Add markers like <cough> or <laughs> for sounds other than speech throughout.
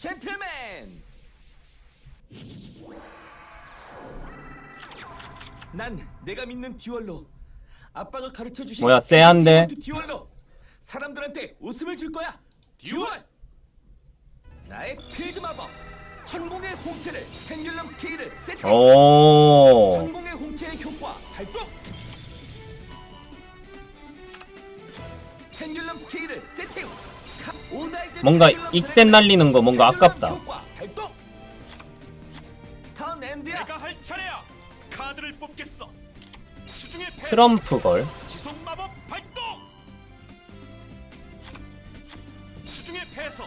젠틀맨. 난 내가 믿는 듀얼로 아빠가 가르쳐 주신 뭐야, 쎄한데? 듀얼로 사람들한테 웃음을 줄 거야. 듀얼. 나의 필드 마법 천공의 홍채를 펜듈럼 스케일을 세트. 오. 천공의 홍채의 효과 발동. 펜듈럼 스케일을 세팅. 뭔가 익센 날리는 거 뭔가 아깝다. 트럼프 걸.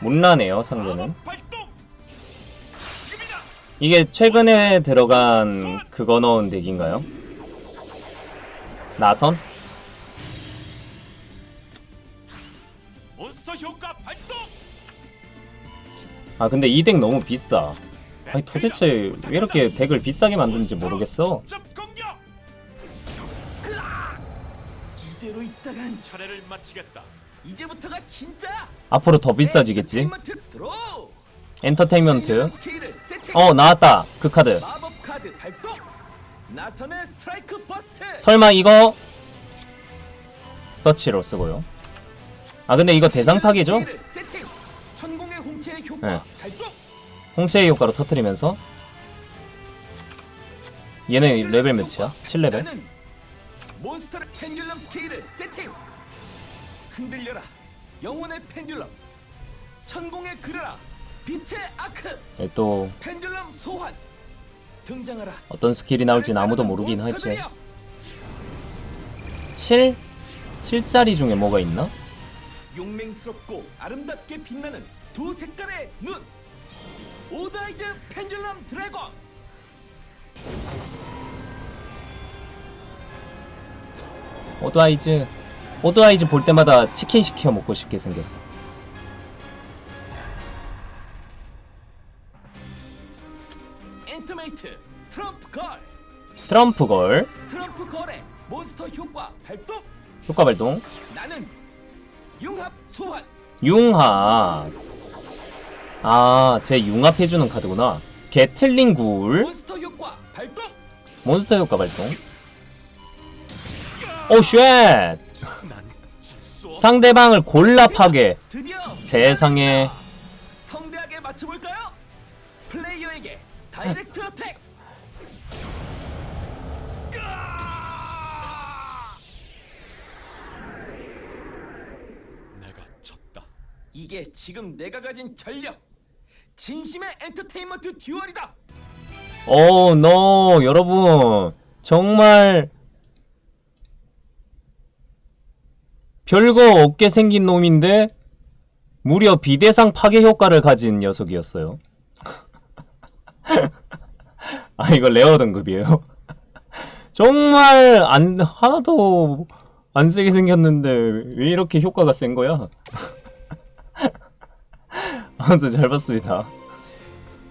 못나네요 상대는. 이게 최근에 들어간 그거 넣은 덱인가요? 나선? 몬스터 효과 발동. 아 근데 이 덱 너무 비싸. 아니 도대체 왜 이렇게 덱을 비싸게 만드는지 모르겠어. 이대로 있다간 차례를 마치겠다. 이제부터가 진짜. 앞으로 더 비싸지겠지. 엔터테인먼트. 어 나왔다 그 카드. 설마 이거 서치로 쓰고요. 아 근데 이거 대상 파괴죠? 네. 발동. 홍채의 효과로 터트리면서 얘는 레벨 몇이야? 7레벨? 나는 몬스터의 펜듈럼 스케일을 세팅. 흔들려라. 영혼의 펜듈럼. 천공의 그려라. 빛의 아크. 예, 또 펜듈럼 소환. 등장하라. 어떤 스킬이 나올지는 아무도 모르긴 몬스터들이여. 7? 7짜리 중에 뭐가 있나? 용맹스럽고 아름답게 빛나는 두 색깔의 눈. 오다이즈 펜듈럼 드래곤. 오드아이즈 오드아이즈 볼 때마다 치킨 시켜 먹고 싶게 생겼어 엔트메이트 트럼프 걸. 트럼프 걸 트럼프 걸의 몬스터 효과 발동. 효과 발동 나는 융합 소환. 융합 아 제 융합해주는 카드구나 게틀링 굴 몬스터 효과 발동. 몬스터 효과 발동 오쉣 질수 없어. 상대방을 골라 파괴 세상에 성대하게 맞춰볼까요? 플레이어에게 다이렉트 어택. 이게 지금 내가 가진 전력. 진심의 엔터테인먼트 듀얼이다. 오, 노, 여러분, 정말 별거 없게 생긴 놈인데 무려 비대상 파괴 효과를 가진 녀석이었어요. <laughs> 아, 이거 레어 등급이에요. <laughs> 정말 안 하나도 안 세게 생겼는데 왜 이렇게 효과가 센 거야? <laughs> 아무튼 잘 봤습니다.